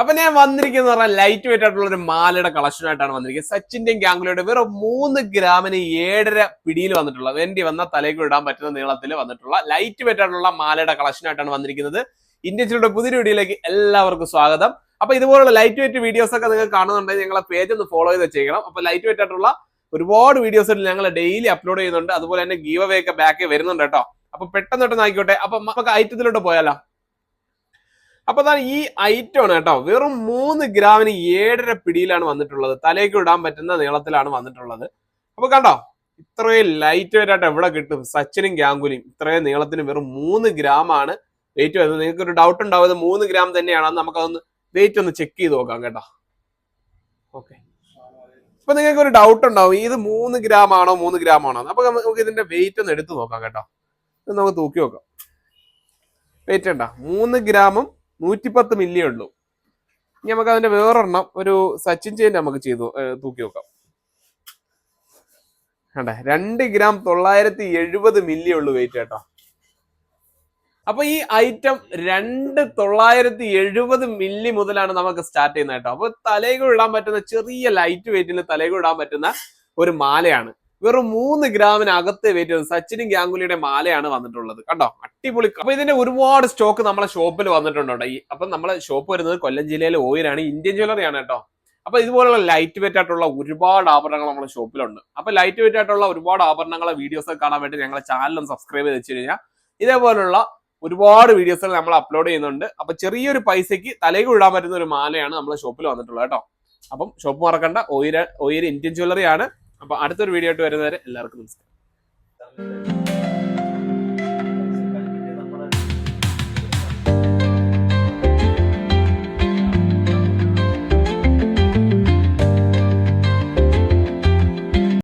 അപ്പൊ ഞാൻ വന്നിരിക്കുന്ന പറഞ്ഞാൽ ലൈറ്റ് വെയിറ്റ് ആയിട്ടുള്ള ഒരു മാലയുടെ കളക്ഷൻ ആയിട്ടാണ് വന്നിരിക്കുന്നത്. സച്ചിന്റെയും ഗാംഗുലിയുടെ വെറും മൂന്ന് ഗ്രാമിന് ഏഴര പിടിയിൽ വന്നിട്ടുള്ള വേണ്ടി വന്ന തലയ്ക്ക് ഇടാൻ പറ്റുന്ന നീളത്തിൽ വന്നിട്ടുള്ള ലൈറ്റ് വെയിറ്റ് ആയിട്ടുള്ള മാലയുടെ കളക്ഷൻ ആയിട്ടാണ് വന്നിരിക്കുന്നത്. ഇന്ത്യൻസിലൂടെ പുതിയൊരു പുതിയ വീഡിയോയിലേക്ക് എല്ലാവർക്കും സ്വാഗതം. അപ്പൊ ഇതുപോലുള്ള ലൈറ്റ് വെയിറ്റ് വീഡിയോസ് ഒക്കെ നിങ്ങൾ കാണുന്നുണ്ടെങ്കിൽ ഞങ്ങളെ പേജ് ഒന്ന് ഫോളോ ചെയ്ത് വെച്ചേക്കണം. അപ്പൊ ലൈറ്റ് വെയിറ്റ് ആയിട്ടുള്ള ഒരുപാട് വീഡിയോസ് ഞങ്ങൾ ഡെയിലി അപ്ലോഡ് ചെയ്യുന്നുണ്ട്. അതുപോലെ തന്നെ ഗീവ് അവേ ഒക്കെ ബാക്ക് വരുന്നുണ്ട് കേട്ടോ. അപ്പൊ പെട്ടെന്ന് പെട്ടെന്ന് ആയിക്കോട്ടെ. അപ്പൊ നമുക്ക് ഐറ്റത്തിലോട്ട് പോയാലോ? അപ്പൊ അതാണ് ഈ ഐറ്റം ആണ് കേട്ടോ. വെറും മൂന്ന് ഗ്രാമിന് ഏഴര പിടിയിലാണ് വന്നിട്ടുള്ളത്. തലേക്ക് ഇടാൻ പറ്റുന്ന നീളത്തിലാണ് വന്നിട്ടുള്ളത്. അപ്പൊ കണ്ടോ? ഇത്രയും ലൈറ്റ് വെയിറ്റ് എവിടെ കിട്ടും? സച്ചിനും ഗാംഗുലിയും. ഇത്രയും നീളത്തിന് വെറും മൂന്ന് ഗ്രാം ആണ് വെയിറ്റ് വരുന്നത്. നിങ്ങൾക്ക് ഒരു ഡൗട്ട് ഉണ്ടാവും മൂന്ന് ഗ്രാം തന്നെയാണ് നമുക്കതൊന്ന് വെയിറ്റ് ഒന്ന് ചെക്ക് ചെയ്ത് നോക്കാം കേട്ടോ. ഓക്കെ അപ്പൊ നിങ്ങൾക്ക് ഒരു ഡൗട്ട് ഉണ്ടാവും ഇത് മൂന്ന് ഗ്രാം ആണോ മൂന്ന് ഗ്രാം ആണോ. അപ്പൊ നമുക്ക് ഇതിന്റെ വെയിറ്റ് ഒന്ന് എടുത്ത് നോക്കാം കേട്ടോ. ഇത് നമുക്ക് തൂക്കി നോക്കാം. വെയിറ്റ് ഉണ്ടോ? മൂന്ന് ഗ്രാമും നൂറ്റിപ്പത്ത് മില്ലി ഉള്ളൂ. ഇനി നമുക്ക് അതിന്റെ വേറൊരെണ്ണം ഒരു സച്ചിൻ ചെയിൻ നമുക്ക് ചെയ്തു തൂക്കി നോക്കാം. കണ്ടേ? രണ്ട് ഗ്രാം തൊള്ളായിരത്തി എഴുപത് മില്ലി ഉള്ളൂ വെയിറ്റ് കേട്ടോ. അപ്പൊ ഈ ഐറ്റം രണ്ട് തൊള്ളായിരത്തി എഴുപത് മില്ലി മുതലാണ് നമുക്ക് സ്റ്റാർട്ട് ചെയ്യുന്നത് കേട്ടോ. അപ്പൊ തലയിൽ ഇടാൻ പറ്റുന്ന ചെറിയ ലൈറ്റ് വെയിറ്റിൽ തലയിൽ ഇടാൻ പറ്റുന്ന ഒരു മാലയാണ്. വെറും മൂന്ന് ഗ്രാമിനകത്ത് വെയിറ്റ് വരുന്നത് സച്ചിനും ഗാംഗുലിയുടെ മാലയാണ് വന്നിട്ടുള്ളത്. കണ്ടോ? അടിപൊളി അപ്പൊ ഇതിന്റെ ഒരുപാട് സ്റ്റോക്ക് നമ്മളെ ഷോപ്പിൽ വന്നിട്ടുണ്ട് ഈ അപ്പൊ നമ്മളെ ഷോപ്പ് വരുന്നത് കൊല്ലം ജില്ലയിലെ ഓയിലാണ്. ഇന്ത്യൻ ജ്വല്ലറിയാണ് കേട്ടോ. അപ്പൊ ഇതുപോലുള്ള ലൈറ്റ് വെയിറ്റ് ആയിട്ടുള്ള ഒരുപാട് ആഭരണങ്ങൾ നമ്മുടെ ഷോപ്പിലുണ്ട് അപ്പൊ ലൈറ്റ് വെയിറ്റ് ആയിട്ടുള്ള ഒരുപാട് ആഭരണങ്ങളെ വീഡിയോസ് ഒക്കെ കാണാൻ വേണ്ടി ഞങ്ങളെ ചാനലും സബ്സ്ക്രൈബ് ചെയ്ത് വെച്ച് കഴിഞ്ഞാൽ ഇതേപോലുള്ള ഒരുപാട് വീഡിയോസുകൾ നമ്മൾ അപ്ലോഡ് ചെയ്യുന്നുണ്ട്. അപ്പൊ ചെറിയൊരു പൈസയ്ക്ക് തലയിൽ ഇടാൻ പറ്റുന്ന ഒരു മാലയാണ് നമ്മളെ ഷോപ്പിൽ വന്നിട്ടുള്ളത് കേട്ടോ. അപ്പം ഷോപ്പ് മറക്കണ്ട. ഓയിര ഓയിര് ഇന്ത്യൻ ജ്വല്ലറി ആണ് അപ്പൊ അടുത്തൊരു വീഡിയോ ആയിട്ട് വരുന്നവരെ എല്ലാവർക്കും നമസ്കാരം.